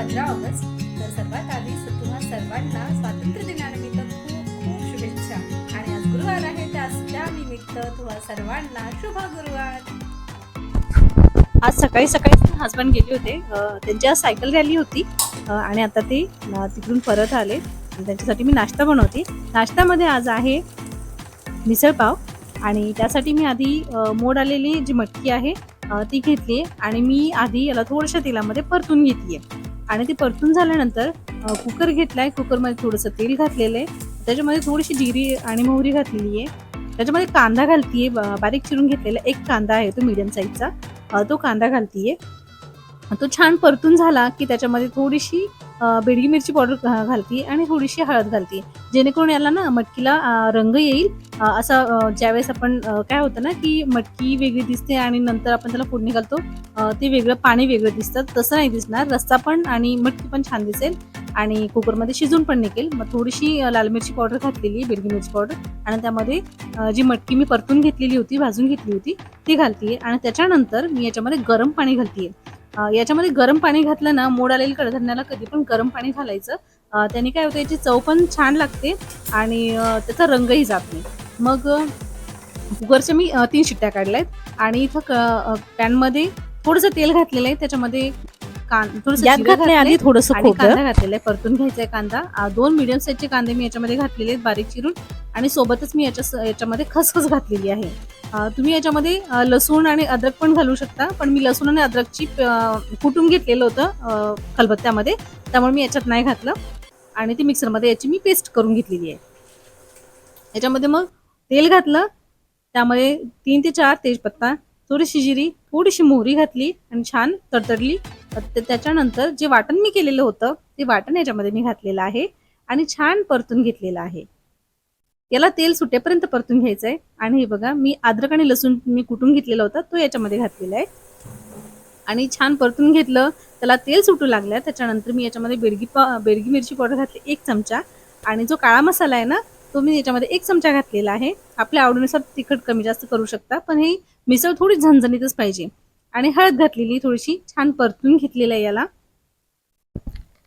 पंधरा ऑगस्ट. तर सर्वात आधी तुम्हा सर्वांना स्वातंत्र्य दिनानिमित्त खूप खूप शुभेच्छा. आणि आज गुरुवार आहे त्या निमित्त तुम्हा सर्वांना शुभ गुरुवार आज सकाळी सकाळी हसबंड गेले होते. त्यांच्या सायकल रॅली होती. आणि आता ते तिकडून परत आले. आणि त्यांच्यासाठी मी नाश्ता बनवते. नाश्त्यामध्ये आज आहे मिसळपाव आणि त्यासाठी मी आधी मोड आलेली जी मटकी आहे ती घेतली आणि मी आधी याला थोडशा तेलामध्ये परतून घेतली आहे आणि ते परतून झाल्यानंतर कुकर घेतला आहे कुकरमध्ये थोडंसं तेल घातलेलं आहे त्याच्यामध्ये थोडीशी जिरी आणि मोहरी घातलेली आहे. त्याच्यामध्ये कांदा घालतीये. ब- बारीक चिरून घेतलेला एक कांदा आहे तो मीडियम साईजचा तो कांदा घालतीये. तो छान परतून झाला की त्याच्यामध्ये थोडीशी बेडगी मिरची पावडर घालते आणि थोडीशी हळद घालते. जेणेकरून याला ना मटकीला रंग येईल. असा ज्यावेळेस आपण काय होतं ना की मटकी वेगळी दिसते आणि नंतर आपण त्याला फोडणी घालतो ते वेगळं पाणी वेगळं दिसतं. तसं नाही दिसणार. रस्ता पण आणि मटकी पण छान दिसेल. आणि कुकरमध्ये शिजून पण निघेल. मग थोडीशी लाल मिरची पावडर घातलेली बेडगी मिरची पावडर आणि त्यामध्ये जी मटकी मी परतून घेतलेली होती भाजून घेतली होती ती घालतीये. आणि त्याच्यानंतर मी याच्यामध्ये गरम पाणी घालतीये. याच्यामध्ये गरम पाणी घातलं ना मोड आलेली कडधान्याला कधी पण गरम पाणी घालायचं. त्याने काय होतं याची चव पण छान लागते आणि त्याचा रंगही जात नाही. मग कुकरच्या मी तीन शिट्ट्या काढल्या आहेत आणि इथं क- पॅनमध्ये थोडंसं तेल घातलेलं आहे. त्याच्यामध्ये यात जिरं घातलंय आधी थोडस खोबरं. कांदा घातलेला आहे परतून घ्यायचा आहे कांदा. दोन मिडियम साईजचे कांदे मी याच्यामध्ये घातलेले आहेत बारीक चिरून आणि सोबतच मी याच्या याच्यामध्ये खसखस घातलेली आहे. तुम्ही याच्यामध्ये लसूण आणि अद्रक पण घालू शकता पण मी लसूण आणि अद्रकची कुटून घेतलेलं होतं खलबत्त्यामध्ये. त्यामुळे मी याच्यात नाही घातलं आणि ती मिक्सरमध्ये याची मी पेस्ट करून घेतलेली आहे. याच्यामध्ये मग तेल घातलं त्यामध्ये तीन ते चार तेजपत्ता थोडीशी जिरी थोडीशी मोहरी घातली आणि छान तडतडली. त्याच्यानंतर जे वाटण मी केलेलं होतं ते वाटण याच्यामध्ये मी घातलेलं आहे आणि छान परतून घेतलेलं आहे. याला तेल सुटेपर्यंत परतून घ्यायचं आहे आणि हे बघा मी अद्रक आणि लसूण मी कुटून घेतलेला होता तो याच्यामध्ये घातलेला आहे. आणि छान परतून घेतलं त्याला तेल सुटू लागलं त्याच्यानंतर मी याच्यामध्ये बेडगी पा बेडगी मिरची पावडर घातली एक चमचा. आणि जो काळा मसाला आहे ना तो मी याच्यामध्ये एक चमचा घातलेला आहे. आपल्या आवडीनुसार तिखट कमी जास्त करू शकता पण ही मिसळ थोडी झणझणीतच पाहिजे. आणि हळद घातलेली थोडीशी छान परतून घेतलेली आहे याला.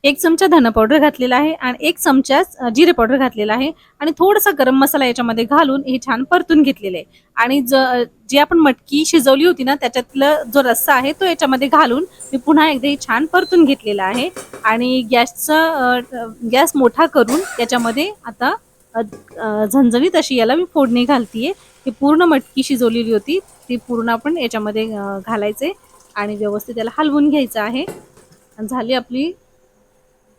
एक चमचा धना पावडर घातलेला आहे आणि एक चमचा जिरे पावडर घातलेला आहे. आणि थोडासा गरम मसाला याच्यामध्ये घालून हे छान परतून घेतलेलं आहे. आणि ज जी आपण मटकी शिजवली होती ना त्याच्यातलं जो रस्सा आहे तो याच्यामध्ये घालून मी पुन्हा एकदा हे छान परतून घेतलेला आहे. आणि गॅसचा गॅस मोठा करून याच्यामध्ये आता झणझणीत अशी याला मी फोडणी घालतीये. ही पूर्ण मटकी शिजवलेली होती. ती पूर्ण आपण याच्यामध्ये घालायचे आणि व्यवस्थित याला हलवून घ्यायचं आहे. आणि झाली आपली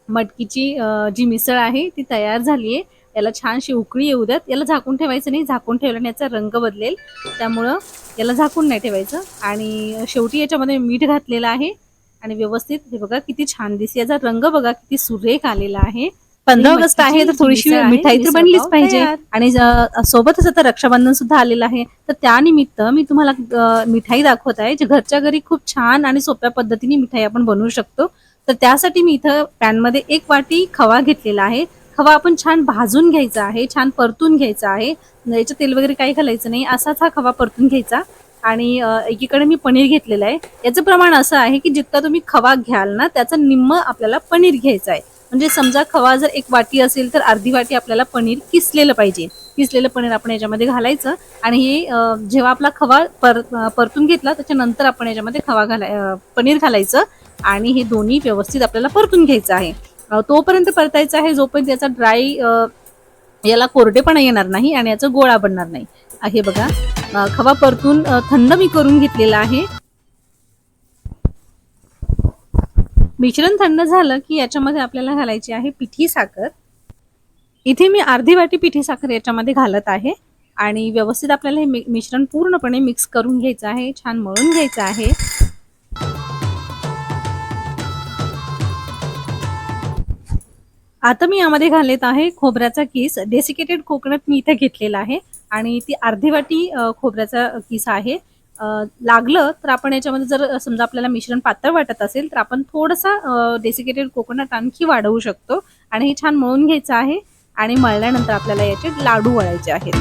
मटकीची जी मिसळ आहे ती तयार झाली आहे याला छानशी उकळी येऊ द्यात. याला झाकून ठेवायचं नाही. झाकून ठेवल्याने याचा रंग बदलेल. त्यामुळं याला झाकून नाही ठेवायचं. आणि शेवटी याच्यामध्ये मीठ घातलेलं आहे. आणि व्यवस्थित हे बघा किती छान दिसते याचा रंग बघा किती सुरेख आलेला आहे. पंधरा ही ऑगस्ट आहे तर थोडीशी मिठाई तर बनलीच पाव पाहिजे. आणि सोबतच आता रक्षाबंधन सुद्धा आलेलं आहे. तर त्यानिमित्त मी तुम्हाला मिठाई दाखवत आहे जे घरच्या घरी खूप छान आणि सोप्या पद्धतीने मिठाई आपण बनवू शकतो. तर त्यासाठी मी इथं पॅनमध्ये एक वाटी खवा घेतलेला आहे. खवा आपण छान भाजून घ्यायचा आहे छान परतून घ्यायचा आहे. याच्यात तेल वगैरे काही घालायचं नाही असाच हा खवा परतून घ्यायचा. आणि एकीकडे मी पनीर घेतलेलं आहे. याचं प्रमाण असं आहे की जितका तुम्ही खवा घ्याल ना त्याचं निम्म आपल्याला पनीर घ्यायचं आहे. म्हणजे समजा खवा जर एक वाटी असेल तर अर्धी वाटी आपल्याला पनीर किसलेलं पाहिजे. किसलेलं पनीर आपण याच्यामध्ये घालायचं आणि हे जेव्हा आपला खवा पर परतून घेतला त्याच्यानंतर आपण याच्यामध्ये खवा घालाय पनीर घालायचं आणि हे दोन्ही व्यवस्थित आपल्याला परतून घ्यायचं आहे. तोपर्यंत परतायचं आहे जोपर्यंत याचा ड्राय याला कोरडेपणा येणार नाही आणि याचा गोळा बनणार नाही. हे बघा खवा परतून थंड मी करून घेतलेला आहे. मिश्रण थंड झालं की याच्यामध्ये आपल्याला घालायची आहे पिठी साखर. इथे मी अर्धी वाटी पिठी साखर याच्यामध्ये घालत आहे आणि व्यवस्थित आपल्याला हे मि- मिश्रण पूर्णपणे मिक्स करून घ्यायचं आहे छान मळून घ्यायचं आहे. आता मी यामध्ये घालत आहे खोबऱ्याचा किस. डेसिकेटेड कोकोनट मी इथे घेतलेला आहे आणि ती अर्धी वाटी खोबऱ्याचा किस आहे. लागलं तर आपण याच्यामध्ये जर समजा आपल्याला मिश्रण पातळ वाटत असेल तर आपण थोडासा डेसिकेटेड कोकोनट आणखी वाढवू शकतो. आणि हे छान मळून घ्यायचं आहे आणि मळल्यानंतर आपल्याला याचे लाडू वळायचे आहेत.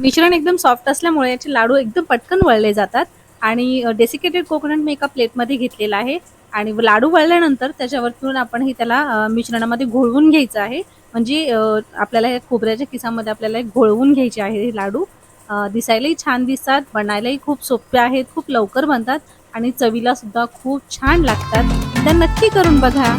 मिश्रण एकदम सॉफ्ट असल्यामुळे याचे लाडू एकदम पटकन वळले जातात. आणि डेसिकेटेड कोकोनट मी एका प्लेटमध्ये घेतलेला आहे. आणि लाडू वळल्यानंतर त्याच्यावरतून आपण हे त्याला मिश्रणामध्ये घोळवून घ्यायचं आहे. म्हणजे आपल्याला या खोबऱ्याच्या किसामध्ये आपल्याला घोळवून घ्यायचे आहे हे लाडू. दिसायलाही छान दिसतात बनायलाही खूप सोपे आहेत खूप लवकर बनतात आणि चवीला सुद्धा खूप छान लागतात. तर नक्की करून बघा.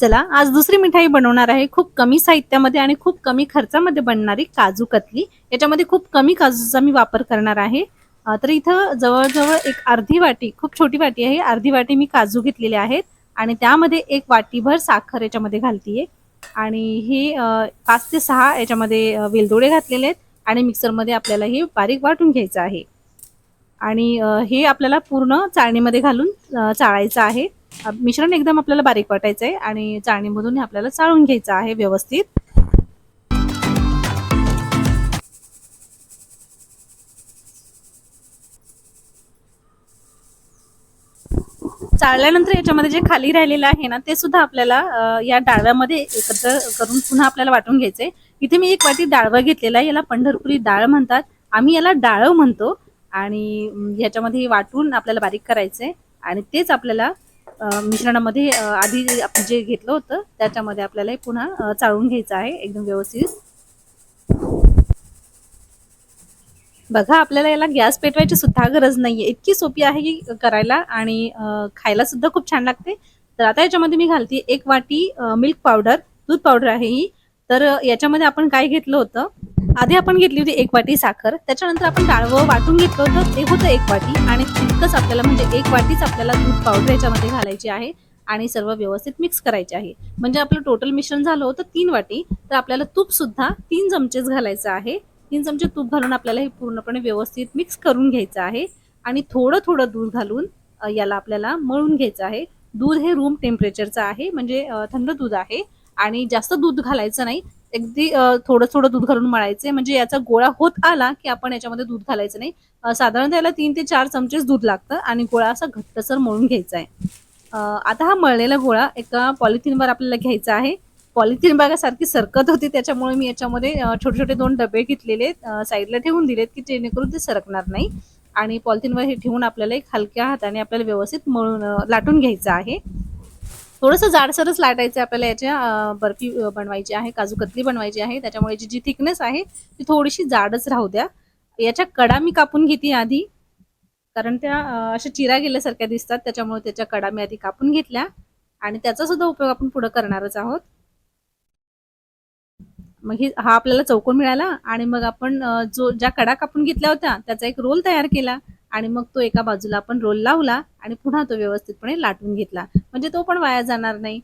चला आज दुसरी मिठाई बनवणार आहे. खूप कमी साहित्यामध्ये आणि खूप कमी खर्चामध्ये बनणारी काजू कतली. याच्यामध्ये खूप कमी काजूचा मी वापर करणार आहे. तर इथं जवळजवळ एक अर्धी वाटी खूप छोटी वाटी आहे. अर्धी वाटी मी काजू घेतलेले आहेत. आणि त्यामध्ये एक वाटीभर साखर याच्यामध्ये घालतीये. आणि हे पाच ते सहा याच्यामध्ये वेलदोडे घातलेले आहेत. आणि मिक्सरमध्ये आपल्याला हे बारीक वाटून घ्यायचं आहे. आणि हे आपल्याला पूर्ण चाळणीमध्ये घालून चाळायचं आहे. मिश्रण एकदम आपल्याला बारीक वाटायचं आहे आणि चाळणीमधून हे आपल्याला चाळून घ्यायचं आहे व्यवस्थित. चाळल्यानंतर याच्यामध्ये जे खाली राहिलेलं आहे ना ते सुद्धा आपल्याला या डाळव्यामध्ये एकत्र करून पुन्हा आपल्याला वाटून घ्यायचंय. इथे मी एक वाटी डाळवा घेतलेला आहे याला पंढरपुरी डाळ म्हणतात. आम्ही याला डाळव म्हणतो आणि ह्याच्यामध्ये वाटून आपल्याला बारीक करायचंय आणि तेच आपल्याला मिश्रणामध्ये आधी आपण जे घेतलं होतं त्याच्यामध्ये आपल्याला पुन्हा चाळून घ्यायचं आहे एकदम व्यवस्थित. बघा आपल्याला याला गॅस पेटवायची सुद्धा गरज नाहीये. इतकी सोपी आहे की करायला आणि खायला सुद्धा खूप छान लागते. तर आता याच्यामध्ये मी घालते एक वाटी मिल्क पावडर दूध पावडर आहे ही. तर याच्यामध्ये आपण काय घेतलं होतं? आधी आपण घेतली होती एक वाटी साखर त्याच्यानंतर आपण डाळवं वाटून घेतलं होतं ते होतं एक वाटी. आणि तितकंच आपल्याला म्हणजे एक वाटीच आपल्याला दूध पावडर याच्यामध्ये घालायची आहे आणि सर्व व्यवस्थित मिक्स करायचे आहे. म्हणजे आपलं टोटल मिश्रण झालं होतं तीन वाटी. तर आपल्याला तूप सुद्धा तीन चमचेच घालायचं आहे. तीन चमचे तूप घालून आपल्याला हे पूर्णपणे व्यवस्थित मिक्स करून घ्यायचं आहे. आणि थोडं थोडं दूध घालून याला आपल्याला मळून घ्यायचं आहे. दूध हे रूम टेम्परेचरचं आहे म्हणजे थंड दूध आहे. आणि जास्त दूध घालायचं नाही अगदी थोडं थोडं दूध घालून मळायचे. म्हणजे याचा गोळा होत आला की आपण याच्यामध्ये दूध घालायचं नाही. साधारणतः याला तीन ते चार चमचेच दूध लागतं आणि गोळा असा घट्टसर मळून घ्यायचा आहे. आता हा मळलेला गोळा एका पॉलिथिनवर आपल्याला घ्यायचा आहे. पॉलिथिन बघा सारखी सरकत होती त्याच्यामुळे मी याच्यामध्ये छोटे छोटे दोन डबे घेतलेले आहेत, साईडला ठेवून दिलेत की जेणेकरून ते सरकणार नाही. आणि पॉलिथिनवर हे ठेवून आपल्याला एक हलक्या हाताने आपल्याला व्यवस्थित मळून लाटून घ्यायचं आहे. थोडंसं जाडसरच लाटायचं आपल्याला याच्या बर्फी बनवायची आहे काजू कतली बनवायची आहे. त्याच्यामुळे याची जी थिकनेस आहे ती थोडीशी जाडच राहू द्या. याच्या कडा मी कापून घेते आधी कारण त्या अशा चिरा गेल्यासारख्या दिसतात त्याच्यामुळे त्याच्या कडा मी आधी कापून घेतल्या आणि त्याचा सुद्धा उपयोग आपण पुढे करणारच आहोत. मग हे हा आपल्याला चौकोन मिळाला आणि मग आपण जो ज्या कडा कापून घेतल्या होत्या त्याचा एक रोल तयार केला. आणि मग तो एका बाजूला आपण रोल लावला आणि पुन्हा तो व्यवस्थितपणे लाटून घेतला. म्हणजे तो पण वाया जाणार नाही.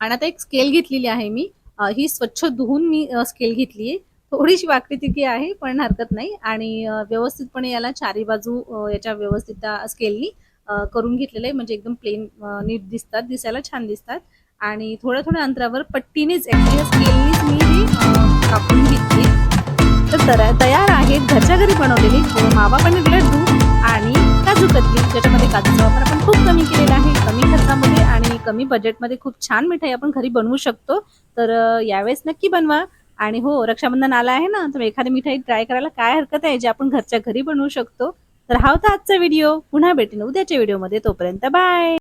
आणि आता एक स्केल घेतलेली आहे मी. ही स्वच्छ धुवून मी स्केल घेतली आहे थोडीशी वाकडी तिकी आहे पण हरकत नाही. आणि व्यवस्थितपणे याला चारी बाजू याच्या व्यवस्थित स्केलनी करून घेतलेलं आहे. म्हणजे एकदम प्लेन नीट दिसतात दिसायला छान दिसतात. आणि थोड्या थोड्या अंतरावर पट्टीनेच स्केलनीच मी कापून घेतली तर तयार आहेत. घरच्या घरी बनवलेली मावा पनीर लड्डू आणि काजू कतली ज्याच्यामध्ये काजूचा वापर आपण खूप कमी केलेला आहे. कमी खर्चामध्ये आणि कमी बजेटमध्ये खूप छान मिठाई आपण घरी बनवू शकतो. तर यावेळेस नक्की बनवा. आणि हो रक्षाबंधन आला आहे ना तर एखादी मिठाई ट्राय करायला काय हरकत आहे जे आपण घरच्या घरी बनवू शकतो. तर हा होता आजचा व्हिडिओ पुन्हा भेटेन उद्याच्या व्हिडिओमध्ये तोपर्यंत बाय